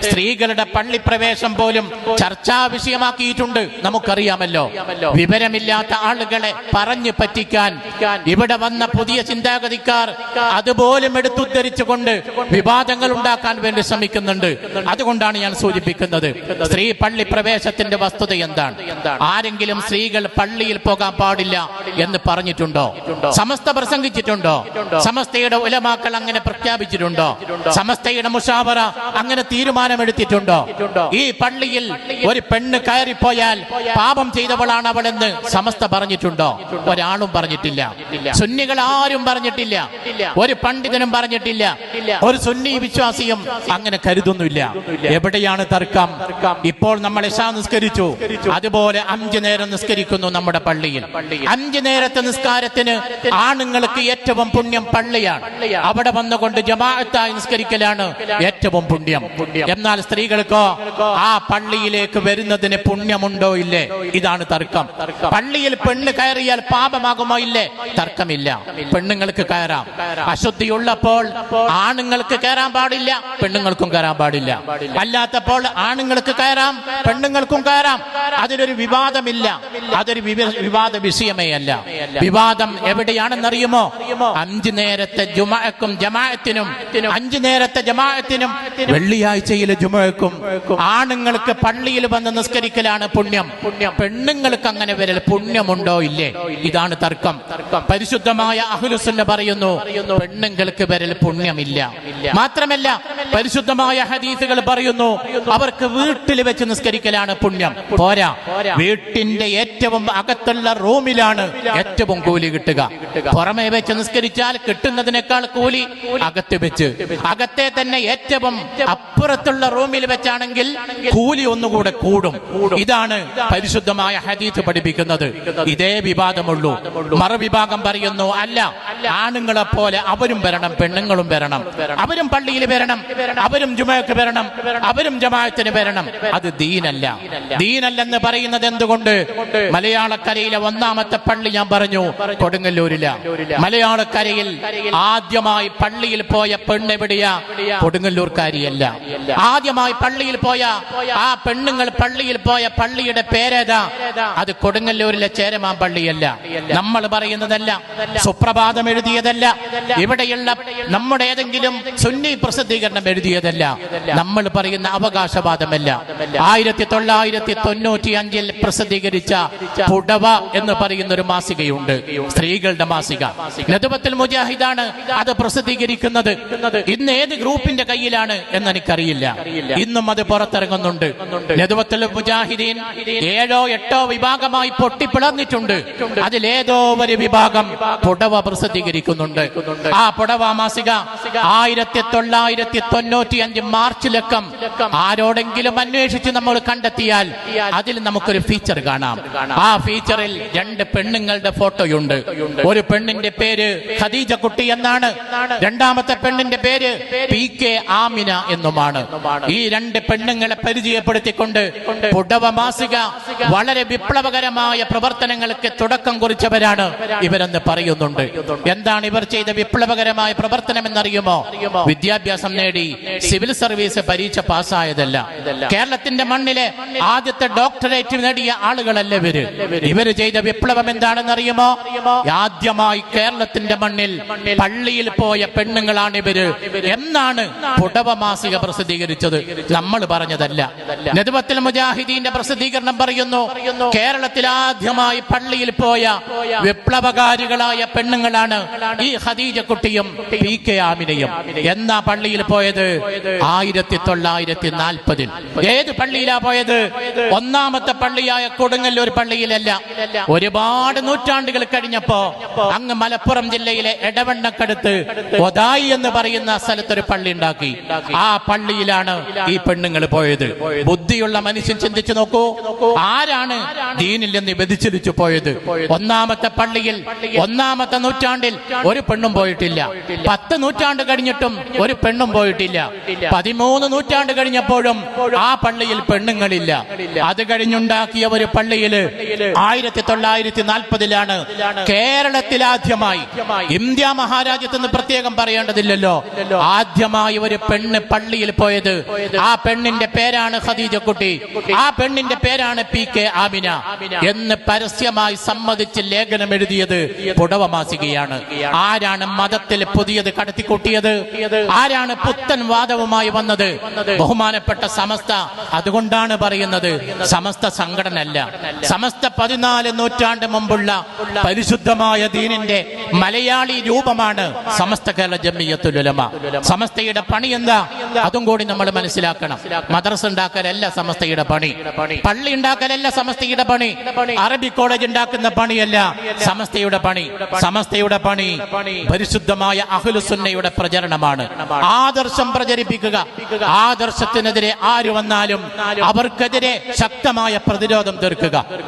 സ്ത്രീകളുടെ പള്ളിപ്രവേശം പോലും ചർച്ചാ വിഷയമാക്കിയിട്ടുണ്ട്. നമുക്കറിയാമല്ലോ. വിവരമില്ലാത്ത ആളുകളെ പറഞ്ഞു പറ്റിക്കാൻ ഇവിടെ വന്ന പുതിയ ചിന്താഗതിക്കാർ അതുപോലും എടുത്തുദ്ധരിച്ചുകൊണ്ട് വിവാദങ്ങൾ ഉണ്ടാക്കാൻ വേണ്ടി ശ്രമിക്കുന്നുണ്ട്. അതുകൊണ്ടാണ് ഞാൻ സൂചിപ്പിക്കുന്നത്. സ്ത്രീ പള്ളി പ്രവേശത്തിന്റെ വസ്തുത എന്താണ്? ആരെങ്കിലും സ്ത്രീകൾ പള്ളിയിൽ പോകാൻ പാടില്ല എന്ന് പറഞ്ഞിട്ടുണ്ടോ? സമസ്ത പ്രസംഗിച്ചിട്ടുണ്ടോ? സമസ്തയുടെ ഉലമാക്കൾ അങ്ങനെ പ്രഖ്യാപിച്ചിട്ടുണ്ടോ? സമസ്തയുടെ മുഷാവറ അങ്ങനെ തീരുമാനമെടുത്തിട്ടുണ്ടോ? ഈ പള്ളിയിൽ ഒരു പെണ്ണ് കയറിപ്പോയാൽ പാപം ചെയ്തവളാണ് അവളെന്ന് സമസ്ത പറഞ്ഞിട്ടുണ്ടോ? ഒരാളും പറഞ്ഞിട്ടില്ല. സുന്നികൾ ആരും പറഞ്ഞിട്ടില്ല. ഒരു പണ്ഡിതനും പറഞ്ഞിട്ടില്ല. ഒരു സുന്നി വിശ്വാസിയും അങ്ങനെ കരുതുന്നില്ല എവിടെയാണ് തർക്കം? ഇപ്പോൾ നമ്മൾ ഇഷാ നിസ്കരിച്ചു. അതുപോലെ അഞ്ചു നേരം നിസ്കരിക്കുന്നു നമ്മുടെ പള്ളിയിൽ. അഞ്ചു നേരത്തെ നിസ്കാരത്തിന് ആണുങ്ങൾക്ക് ഏറ്റവും പുണ്യം പള്ളിയാണ്. അവിടെ വന്നുകൊണ്ട് ജമാഅത്തായി നിസ്കരിക്കലാണ്. ഏറ്റവും പുണ്യം. എന്നാൽ സ്ത്രീകൾക്കോ ആ പള്ളിയിലേക്ക് വരുന്നതിന് പുണ്യമുണ്ടോ ഇല്ലേ? ഇതാണ് തർക്കം. പള്ളിയിൽ പെണ്ണ് കയറിയാൽ പാപമാകുമോ ഇല്ലേ? തർക്കമില്ല. പെണ്ണുങ്ങൾക്ക് കയറാം. അശുദ്ധിയുള്ളപ്പോൾ ആണുങ്ങൾക്ക് കയറാൻ പാടില്ല പെണ്ണുങ്ങൾക്കും കയറാൻ പാടില്ല. അല്ലാത്തപ്പോൾ ആണുങ്ങൾക്ക് കയറാം പെണ്ണുങ്ങൾക്കും കയറാം. അതിനൊരു വിവാദമില്ല. അതൊരു വിവാദ വിഷയമേ അല്ല വിവാദം എവിടെയാണെന്നറിയുമോ? അഞ്ചു നേരത്തെ ജുമാക്കും ജമാഅത്തിനും അഞ്ചു നേരത്തെ ജമാഅത്തിനും വെള്ളിയാഴ്ചയിലെ ജുമഴക്കും ആണുങ്ങൾക്ക് പള്ളിയിൽ വന്ന് നിസ്കരിക്കലാണ് പുണ്യം പുണ്യം. പെണ്ണുങ്ങൾക്ക് അങ്ങനെ വരൽ പുണ്യമുണ്ടോ ഇല്ലേ? ഇതാണ് തർക്കം. പരിശുദ്ധമായ അഹുലുസുന്ന പറയുന്നു പെണ്ണുങ്ങൾക്ക് വരൽ പുണ്യമില്ല. മാത്രമല്ല പരിശുദ്ധമായ ഹദീസുകൾ പറയുന്നു അവർക്ക് വീട്ടിൽ വെച്ച് നിസ്കരിക്കലാണ് പുണ്യം. പോരാ. വീട്ടിന്റെ ഏറ്റവും അകത്തുള്ള റൂമിലാണ് ഏറ്റവും കൂലി കിട്ടുക. പുറമെ വെച്ച് നിസ്കരിച്ചാൽ കിട്ടുന്നതിനേക്കാൾ കൂലി അകത്ത് വെച്ച്. അകത്തെ തന്നെ ഏറ്റവും അപ്പുറത്തുള്ള റൂമിൽ വെച്ചാണെങ്കിൽ കൂലി ഒന്നുകൂടെ കൂടും. ഇതാണ് പരിശുദ്ധമായ ഹദീത്ത് പഠിപ്പിക്കുന്നത്. ഇതേ വിവാദമുള്ളൂ. മറുവിഭാഗം പറയുന്നു അല്ല ആണുങ്ങളെ പോലെ അവരും വരണം പെണ്ണുങ്ങളും വരണം. അവരും പള്ളിയിൽ വരണം അവരും ജുമയ്ക്ക് വരണം അവരും ജമാഅത്തിന് വരണം. അത് ദീനല്ല. ദീനല്ലെന്ന് പറയുന്നത് എന്തുകൊണ്ട്? മലയാളക്കരയിലെ ഒന്നാമത്തെ പള്ളി ഞാൻ പറഞ്ഞു കൊടുങ്ങല്ലൂരില മലയാളക്കരയിൽ ആദ്യമായി പള്ളിയിൽ പോയ പെണ്ണെവിടിയ കൊടുങ്ങല്ലൂർക്കാരിയല്ല. ആദ്യമായി പള്ളിയിൽ പോയ ആ പെണ്ണുങ്ങൾ പള്ളിയിൽ പോയ പള്ളിയുടെ പേരേതാ? അത് കൊടുങ്ങല്ലൂരിലെ ചേരമാൻ പള്ളിയല്ല. നമ്മൾ പറയുന്നതല്ല. സുപ്രഭാതം എഴുതിയതല്ല. ഇവിടെയുള്ള നമ്മുടെ ഏതെങ്കിലും സുന്നി പ്രസിദ്ധീകരണം എഴുതിയതല്ല. നമ്മൾ പറയുന്ന അവകാശവാദമല്ല. ആയിരത്തി തൊള്ളായിരത്തി തൊണ്ണൂറ്റി അഞ്ചിൽ പ്രസിദ്ധീകരിച്ച പുടവ എന്ന് പറയുന്ന ഒരു മാസികയുണ്ട്. സ്ത്രീകളുടെ മാസിക നദുബത്തുൽ മുജാഹിദാണ് അത് പ്രസിദ്ധീകരിക്കുന്നത്. ഇന്ന് ഏത് ഗ്രൂപ്പിന്റെ കയ്യിലാണ് എന്ന് എനിക്കറിയില്ല ഇന്നും അത് പുറത്തിറങ്ങുന്നുണ്ട്. നദുബത്തുൽ മുജാഹിദീൻ ഏഴോ എട്ടോ വിഭാഗമായി പൊട്ടിപ്പിളർന്നിട്ടുണ്ട്. അതിലേതോ ഒരു വിഭാഗം പുടവ പ്രസിദ്ധീകരിക്കുന്നുണ്ട്. ആ പുടവ മാസിക ആയിരത്തി തൊള്ളായിരത്തി തൊണ്ണൂറ്റി അഞ്ച് മാർച്ചിലക്കം ആരോടെങ്കിലും അന്വേഷിച്ച് നമ്മൾ കണ്ടെത്തിയാൽ അതിൽ നമുക്കൊരു ഫീച്ചർ കാണാം. ആ ഫീച്ചറിൽ രണ്ട് പെണ്ണുങ്ങളുടെ ഫോട്ടോയുണ്ട്. ഒരു പെണ്ണിന്റെ പേര് ഖദീജ കുട്ടി എന്നാണ്. രണ്ടാമത്തെ പെണ്ണിന്റെ പേര് പി കെ ആമിന എന്നുമാണ്. ഈ രണ്ട് പെണ്ണുങ്ങളെ പരിചയപ്പെടുത്തിക്കൊണ്ട് പുടവ മാസിക വളരെ വിപ്ലവകരമായ പ്രവർത്തനങ്ങൾക്ക് തുടക്കം കുറിച്ചവരാണ് ഇവരെന്ന് പറയുന്നുണ്ട്. എന്താണ് ഇവർ ചെയ്ത വിപ്ലവകരമായ പ്രവർത്തനം എന്നറിയുമോ വിദ്യാഭ്യാസം നേടി സിവിൽ സർവീസ് പരീക്ഷ പാസ്സായതല്ല. കേരളത്തിന്റെ മണ്ണിലെ ആദ്യത്തെ ഡോക്ടറേറ്റ് നേടിയ ആളുകളല്ല ഇവർ. ഇവർ ചെയ്ത വിപ്ലവം എന്താണെന്ന് അറിയുമോ ആദ്യമായി കേരളത്തിന്റെ മണ്ണിൽ പള്ളിയിൽ പോയ പെണ്ണുങ്ങളാണ് ഇവർ. എന്നാണ് പുടവ മാസിക പ്രസിദ്ധീകരിച്ചത്. നമ്മൾ പറഞ്ഞതല്ല. നെതുവത്തിൽ മുജാഹിദീന്റെ പ്രസിദ്ധീകരണം പറയുന്നു. കേരളത്തിൽ ആദ്യമായി പള്ളിയിൽ പോയ വിപ്ലവകാരികളായ പെണ്ണുങ്ങളാണ് ഈ ഖദീജ കുട്ടിയും പി കെ ആമിനയും. എന്നാ പള്ളിയിൽ പോയത്? ആയിരത്തി തൊള്ളായിരത്തി നാൽപ്പതിൽ ഏത് പള്ളിയിലാ പോയത്? ഒന്നാമത്തെ പള്ളിയായ കൊടുങ്ങല്ലൂർ പള്ളിയിലല്ല. ഒരുപാട് നൂറ്റാണ്ടുകൾ കഴിഞ്ഞപ്പോ അങ്ങ് മലപ്പുറം ജില്ലയിലെ എടവണ്ണക്കടുത്ത് ഒതായി എന്ന് പറയുന്ന സ്ഥലത്തൊരു പള്ളി ഉണ്ടാക്കി. ആ പള്ളിയിലാണ് ഈ പെണ്ണുങ്ങൾ പോയത്. ബുദ്ധിയുള്ള മനുഷ്യൻ ചിന്തിച്ചു നോക്കൂ. ആരാണ് ദീനിൽ നിന്ന് വ്യതിചലിച്ചു പോയത്? ഒന്നാമത്തെ പള്ളിയിൽ ഒന്നാമത്തെ നൂറ്റാണ്ടിൽ ഒരു പെണ്ണും പോയിട്ടില്ല. പത്ത് നൂറ്റാണ്ട് കഴിഞ്ഞിട്ടും ഒരു പെണ്ണും പോയിട്ടില്ല. പതിമൂന്ന് നൂറ്റാണ്ട് കഴിഞ്ഞപ്പോഴും ആ പള്ളിയിൽ പെണ്ണുങ്ങളില്ല. അത് കഴിഞ്ഞുണ്ടാക്കിയ ഒരു പള്ളിയിൽ ആയിരത്തി തൊള്ളായിരത്തി നാൽപ്പതിലാണ് കേരളത്തിൽ ആദ്യമായി ഇന്ത്യ മഹാരാജ്യത്ത് നിന്ന് പ്രത്യേകം പറയേണ്ടതില്ലല്ലോ. ആദ്യമായി ഒരു പെണ്ണ് പള്ളിയിൽ പള്ളിയിൽ പോയത്. ആ പെണ്ണിന്റെ പേരാണ് ഖദീജ കുട്ടി ആ പെണ്ണിന്റെ പേരാണ് പി കെ ആമിന. എന്ന് പരസ്യമായി സമ്മതിച്ച് ലേഖനം എഴുതിയത് പുടവ മാസികയാണ് ആരാണ് മതത്തിൽ പുതിയത് കടത്തിക്കൂട്ടിയത്? ആരാണ് പുത്തൻ വാദവുമായി വന്നത്? ബഹുമാനപ്പെട്ട സമസ്ത. അതുകൊണ്ടാണ് പറയുന്നത്. സമസ്ത സംഘടന അല്ല സമസ്ത പതിനാല് നൂറ്റാണ്ട് മുമ്പുള്ള പരിശുദ്ധമായ ദീനിന്റെ മലയാളി രൂപമാണ് സമസ്ത കേരള ജമ്മിയത്തുലമ സമസ്തയുടെ പണി എന്താ? അതും കൂടി നമ്മൾ മനസ്സിലാക്കണം. മദ്രസ ഉണ്ടാക്കലല്ല സമസ്തയുടെ പണി. പള്ളി ഉണ്ടാക്കലല്ല സമസ്തയുടെ പണി. അറബി കോളേജ് ഉണ്ടാക്കുന്ന പണിയല്ല സമസ്തയുടെ പണി. സമസ്തയുടെ പണി പരിശുദ്ധമായ അഹുലുസുന്നയുടെ പ്രചരണമാണ്. ആദർശം പ്രചരിപ്പിക്കുക. ആദർശത്തിനെതിരെ ആര് വന്നാലും അവർക്കെതിരെ ശക്തമായ പ്രതിരോധം തീർക്കുക.